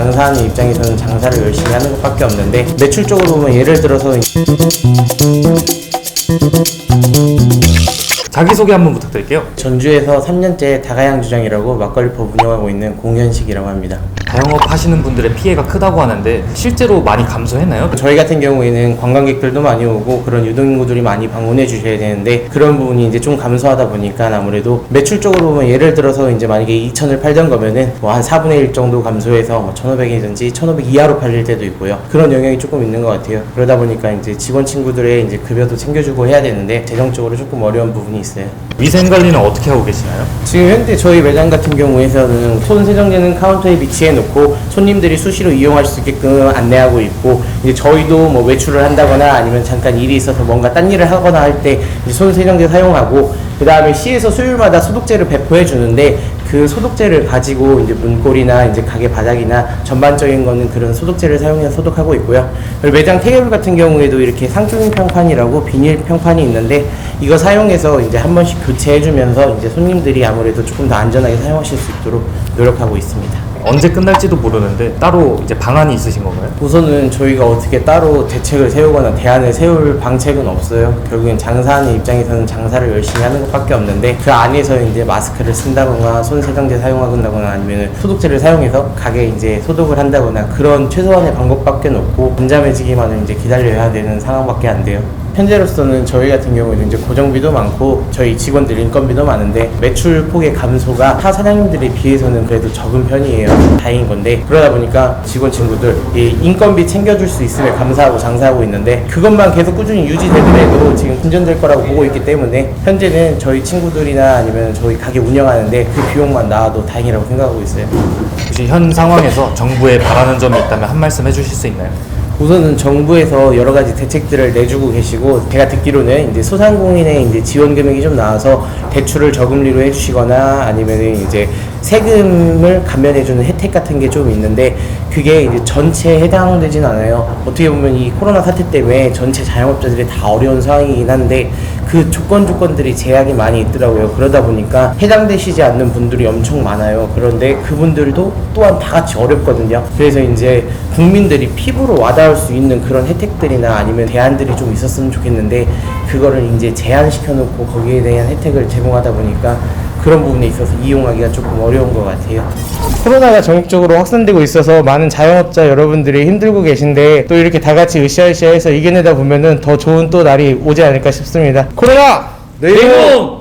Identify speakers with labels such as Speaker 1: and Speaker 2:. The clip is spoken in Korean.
Speaker 1: 장사하는 입장에서는 장사를 열심히 하는 것밖에 없는데 매출적으로 보면 예를 들어서
Speaker 2: 자기소개 한번 부탁드릴게요.
Speaker 1: 전주에서 3년째 다가양 주장이라고 막걸리법 운영하고 있는 공현식이라고 합니다.
Speaker 2: 자영업 하시는 분들의 피해가 크다고 하는데 실제로 많이 감소했나요?
Speaker 1: 저희 같은 경우에는 관광객들도 많이 오고 그런 유동인구들이 많이 방문해 주셔야 되는데 그런 부분이 이제 좀 감소하다 보니까 아무래도 매출적으로 보면 예를 들어서 이제 만약에 2천을 팔던 거면은 뭐 한 4분의 1 정도 감소해서 뭐 1,500이든지 1,500 이하로 팔릴 때도 있고요. 그런 영향이 조금 있는 것 같아요. 그러다 보니까 이제 직원 친구들의 이제 급여도 챙겨주고 해야 되는데 재정적으로 조금 어려운 부분이 있어요.
Speaker 2: 위생 관리는 어떻게 하고 계시나요?
Speaker 1: 지금 현재 저희 매장 같은 경우에서는 손 세정제는 카운터에 비치해 놓고 손님들이 수시로 이용할 수 있게끔 안내하고 있고 이제 저희도 뭐 외출을 한다거나 아니면 잠깐 일이 있어서 뭔가 딴 일을 하거나 할 때 손 세정제 사용하고 그 다음에 시에서 수요일마다 소독제를 배포해 주는데 그 소독제를 가지고 이제 문고리나 이제 가게 바닥이나 전반적인 거는 그런 소독제를 사용해서 소독하고 있고요. 그리고 매장 테이블 같은 경우에도 이렇게 상중 평판이라고 비닐 평판이 있는데 이거 사용해서 이제 한 번씩 교체해 주면서 이제 손님들이 아무래도 조금 더 안전하게 사용하실 수 있도록 노력하고 있습니다.
Speaker 2: 언제 끝날지도 모르는데 따로 이제 방안이 있으신 건가요?
Speaker 1: 우선은 저희가 어떻게 따로 대책을 세우거나 대안을 세울 방책은 없어요. 결국엔 장사하는 입장에서는 장사를 열심히 하는 것밖에 없는데 그 안에서 이제 마스크를 쓴다거나 손 세정제 사용하거나 아니면 소독제를 사용해서 가게 이제 소독을 한다거나 그런 최소한의 방법밖에 없고 잠잠해지기만을 이제 기다려야 되는 상황밖에 안 돼요. 현재로서는 저희 같은 경우에는 이제 고정비도 많고 저희 직원들 인건비도 많은데 매출 폭의 감소가 타 사장님들에 비해서는 그래도 적은 편이에요. 다행인 건데 그러다 보니까 직원 친구들 이 인건비 챙겨줄 수 있음에 감사하고 장사하고 있는데 그것만 계속 꾸준히 유지되더라도 지금 분전될 거라고 보고 있기 때문에 현재는 저희 친구들이나 아니면 저희 가게 운영하는데 그 비용만 나와도 다행이라고 생각하고 있어요.
Speaker 2: 혹시 현 상황에서 정부에 바라는 점이 있다면 한 말씀 해주실 수 있나요?
Speaker 1: 우선은 정부에서 여러 가지 대책들을 내주고 계시고 제가 듣기로는 이제 소상공인의 이제 지원 금액이 좀 나와서 대출을 저금리로 해주시거나 아니면은 이제 세금을 감면해주는 혜택 같은 게 좀 있는데 그게 이제 전체에 해당되진 않아요. 어떻게 보면 이 코로나 사태 때문에 전체 자영업자들이 다 어려운 상황이긴 한데 그 조건 조건들이 제약이 많이 있더라고요. 그러다 보니까 해당되시지 않는 분들이 엄청 많아요. 그런데 그분들도 또한 다 같이 어렵거든요. 그래서 이제 국민들이 피부로 와닿을 수 있는 그런 혜택들이나 아니면 대안들이 좀 있었으면 좋겠는데 그거를 이제 제한시켜 놓고 거기에 대한 혜택을 제공하다 보니까 그런 부분에 있어서 이용하기가 조금 어려운 것 같아요. 코로나가 전국적으로 확산되고 있어서 많은 자영업자 여러분들이 힘들고 계신데 또 이렇게 다 같이 으쌰으쌰해서 이겨내다 보면은 더 좋은 또 날이 오지 않을까 싶습니다. 코로나!
Speaker 2: 네.